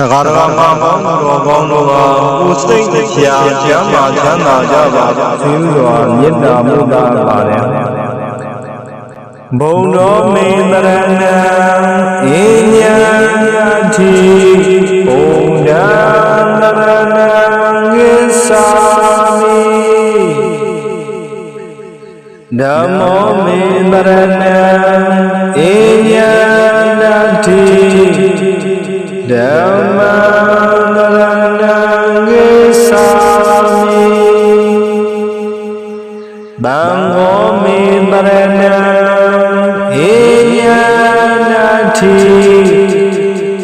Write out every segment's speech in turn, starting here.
သဂါရကမပေါင်းတော်ကောင်းတို့ကကိုယ်စိတ်တစ်ဖြာကျမ်းမာချမ်းသာကြပါစေသင်စွာမေတ္တာမုဒ္ဒပါတယ်ဘုံတော်မေတ္တရဏံအင်းညာတိဘုံဒံတရဏံဂစ္ဆာမိဓမ္မောမေတ္တရဏံအင်းညာတိ Dhammanandangi Sami Bangomi Baranam Inyanati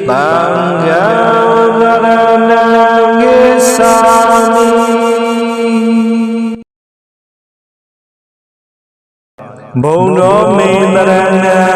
Bangavanandangi Sami Bhunami Baranam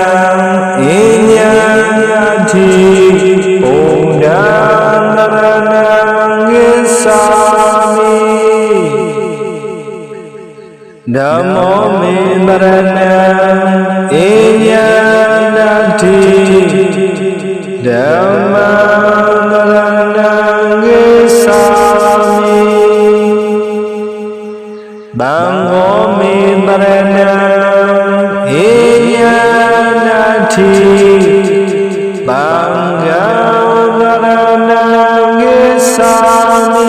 ဘံဃောမေတရဏံဟိညာနာတိဘံဃောတရဏံကိသာမိ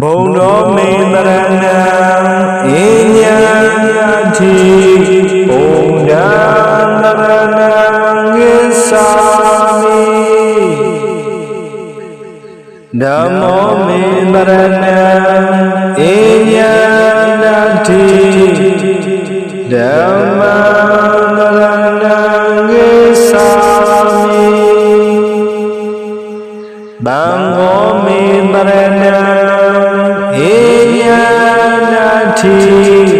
ဘုံတော်မေတရဏံ ဓမ္မောမေတရဏံအေညာနာတိဓမ္မံတရဏံဂေသာမိဘံဃောမေတရဏံအေညာနာတိ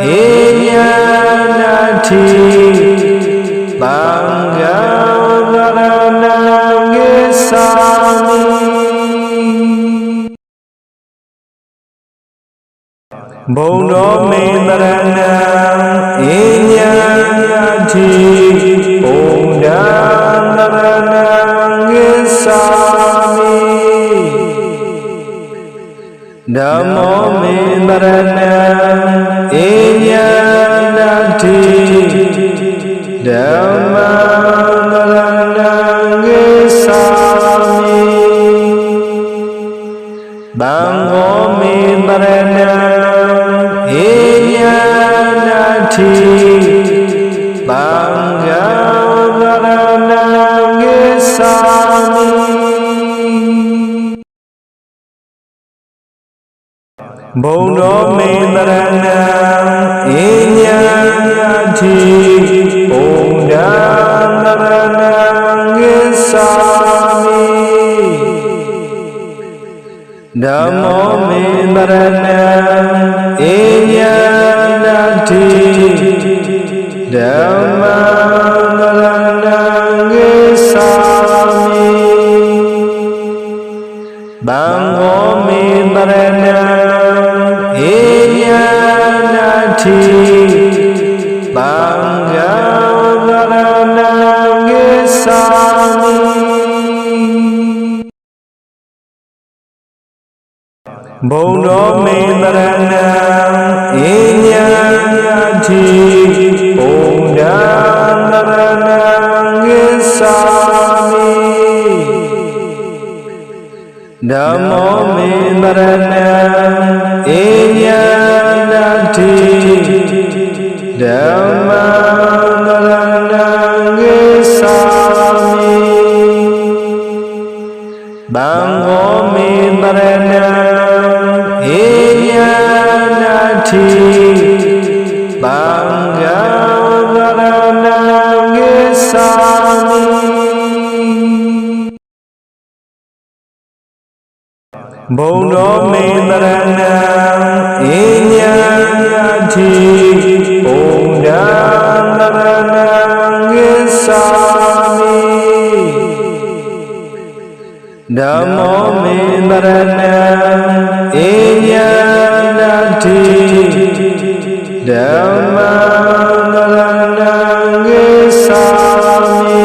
Hinyanati Bangavaranangesami Bonomi Varanam Hinyanati Undavaranangesami Namo Mi Varanam Bồ مرنا ဓမ္မောမေတရဏံဧညာနာတိဓမ္မံတရဏံကိသာမိ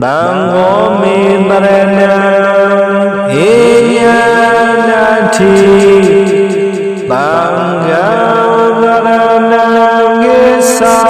ဘံဃောမေတရဏံဧညာနာတိဘံဃောတရဏံကိသာ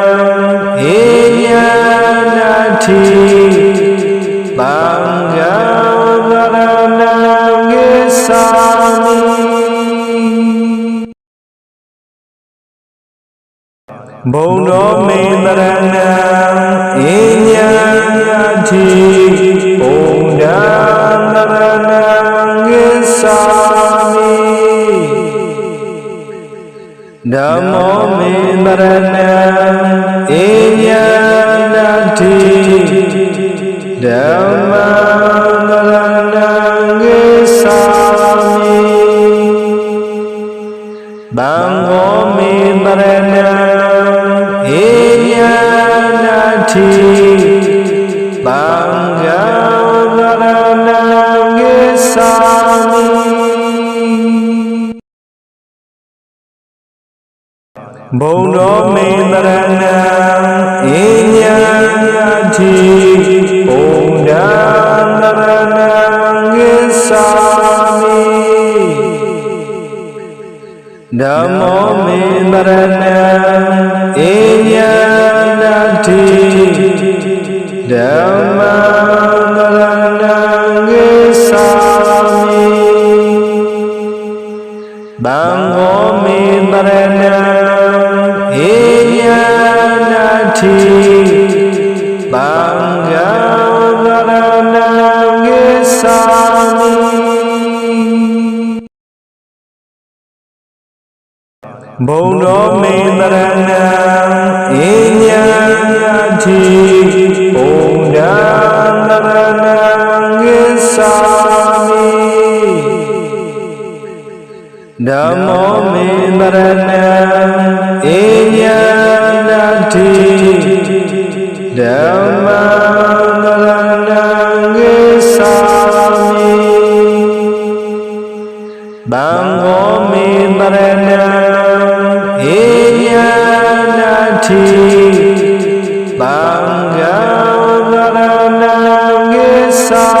ဏံကိသာမိဓမ္မောမေတရဏံဧညာတိဓမ္မံတရဏံကိသာမိဘံဃောမေတရဏံဧညာနာတိဘံဃောတရဏံကိသာမိဘုံတော်မေတရဏံဧညာနာတိဘုံဒံတရဏံကိသာမိဓမ္မောမေတရဏံ Oh. ဓမ္မောမေတရဏံဧညာနာတိဓမ္မံတရဏံကိသာမိဘံဃောမေတရဏံဧညာနာတိဘံဃောတရဏံကိသာ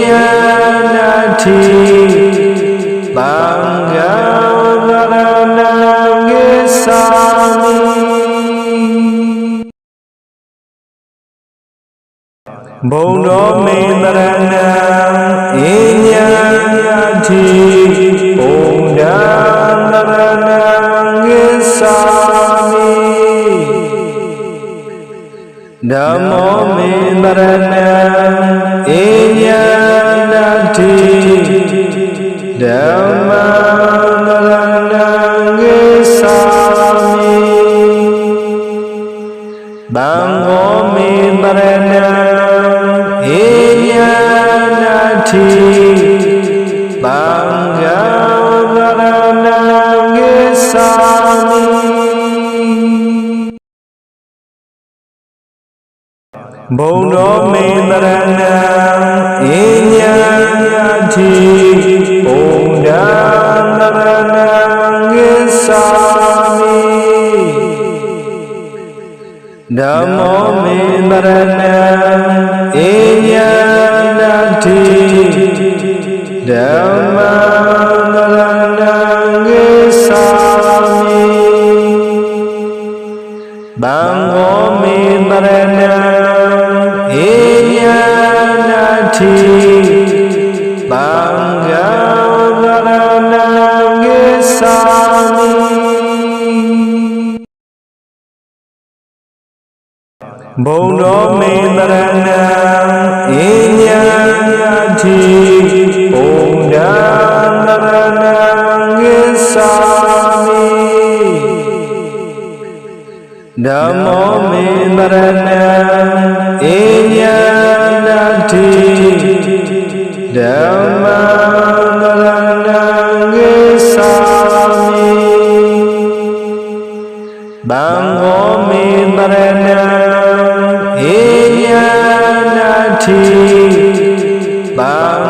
ညာတိဓဓမ္မနရဏံဂိသာမိဘံဃောမိတရဏံဧယနာတိဘံဃောနရဏံဂိသာမိဘုံတော်မင်းတရဏံအင်းညာတိဘုံဒံတရဏံဂစ္ဆာမိဓမ္မောမင်းတရဏံအင်းညာတိဓမ္မံတရဏံဂစ္ဆာမိဘံဃောမိတရဏံ Inyanati Damang Ranangisami Bangomi Marenang Inyanati Bangga Ranangisami Bono inya Inyanji Undang Renang Isami Damo inya Inyanji Damang Renang Isami Bango Mimranam ဏံဂစ္ဆာမိဓမ္မောမေတရဏံဧယနာတိဓမ္မံတရဏံဂစ္ဆာမိဘံဃောမေတရဏံဧယနာတိဘံဃောတရဏံဂစ္ဆာမိဘုံတော်မင်းတရဏံအင်းညာတိဘုံဒံတရဏံဂစ္ဆာမိဓမ္မောမင်းတရဏံ Inyanati Damang nangisani Bangomi Inya Inyanati Bangomi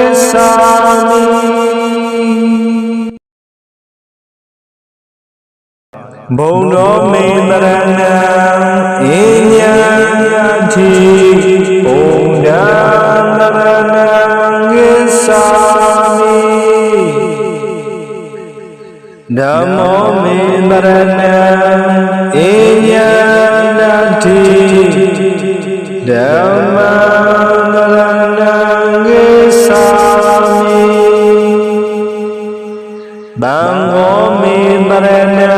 စ္ဆာမိဓမ္မောမေတရဏံဧယနာတိဓမ္မံတရဏံဂစ္ဆာမိဘံဃောမေတရဏံဧယနာတိဘံဃောတရဏံဂစ္ဆာမိဘုံတော်မင်းတရဏံအင်းညာတိဘုံဒံတရဏံဂစ္ဆာမိဓမ္မောမင်းတရဏံအင်းညာတိဓမ္မံတရဏံ Inya nanti dalam menangis Sami. Bangomi merenang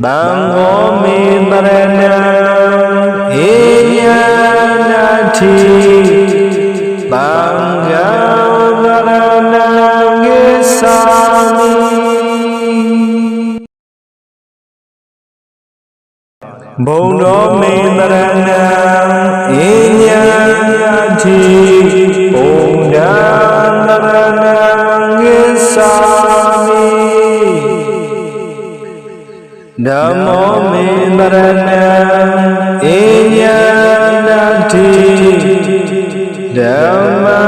ဘံဃောမေတရဏံဧယနာတိဘံဃောတရဏံဂစ္ဆာမိဘုံတော်မင်းတရဏံအင်းညာတိဘုံဒံတရဏံဂစ္ဆာမိဓဓမ္မောမေတရဏံအေညာနာတိဓမ္မံ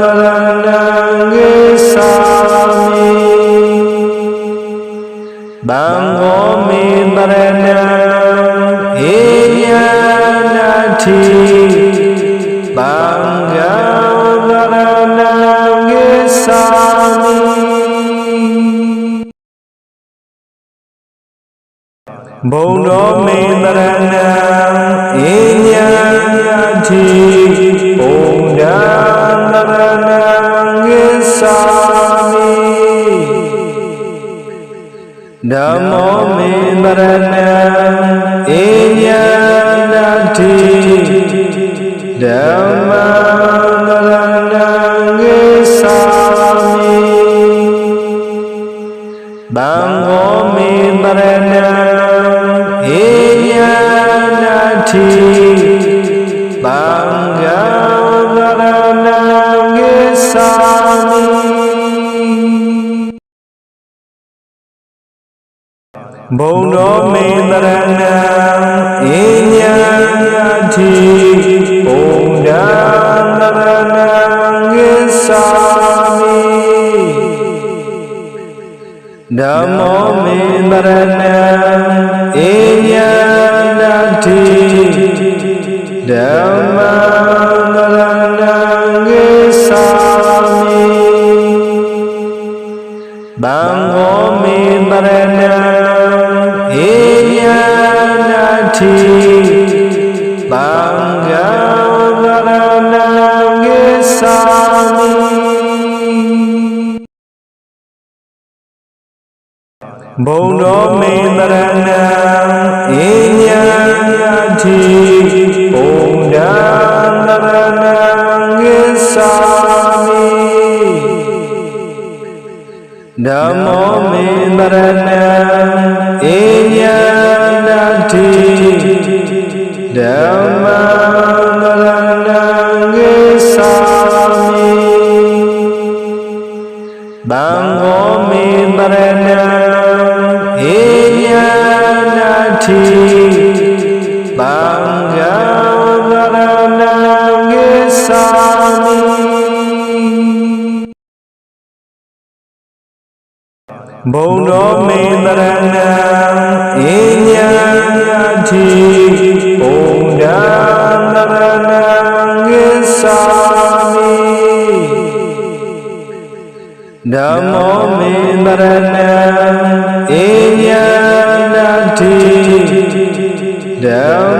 တရဏံဂေသာမိဘံဃောမေတရဏံအေညာနာတိ ဘုံတော်မင်းတရဏံအင်းညာတိဘုံဒံတရဏံကိသာမိဓမ္မောမင်းတရဏံအင်းညာတိဓမ္မံတရဏံကိသာမိဘံဃောမေတရဏံဧ ညာနာတိဘံဃံတရဏံကိသာမိဘုံတော်မေတရဏံဧညာနာတိဘုံဒံတရဏံကိသာမိဓမ္မောမေတရဏံ အေညာနာတိဓမ္မံတရဏံဂေသာမိဘံဃောမေတရဏံအေညာနာတိဘံဃံတရဏံဂေသာမိဘုံတော်မင်းတရဏံ အေညာနာတိဓမ္မံ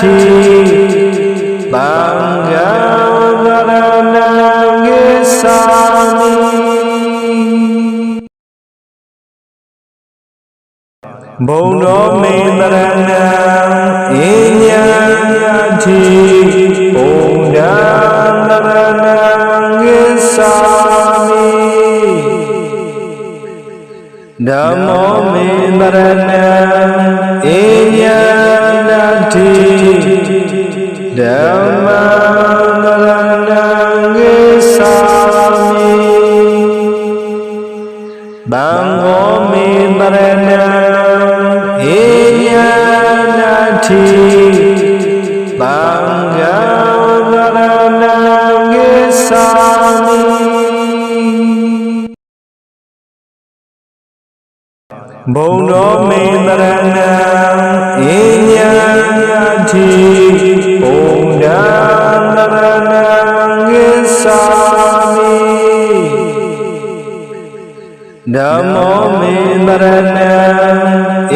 တိဘံဃံတရဏံကိသာမိဘုံတော်မေတရဏံဧညာတိဘုံဒံတရဏံကိသာမိဓမ္မောမေတရဏံအေညာ ဘံဃောမေတရဏံအေညာနာတိဘံဃံတရဏံကိသာမိ ဘုံတော်မင်းတရဏံ Namo Mirana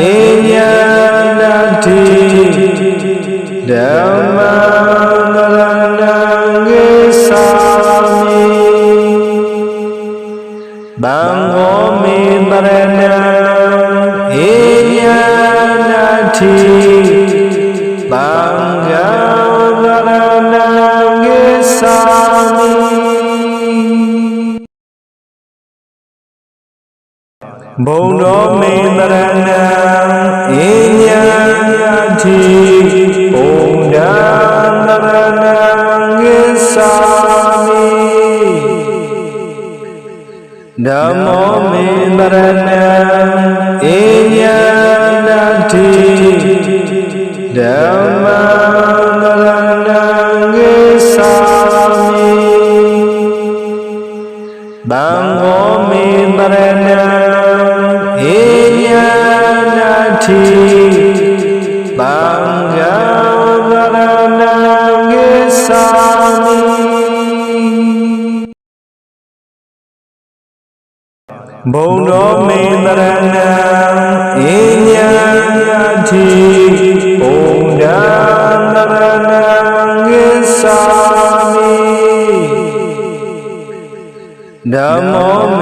Bodo berenang inyaji Undang oh, berenang isami Bodoh berenang inya di undang berenang isami Damo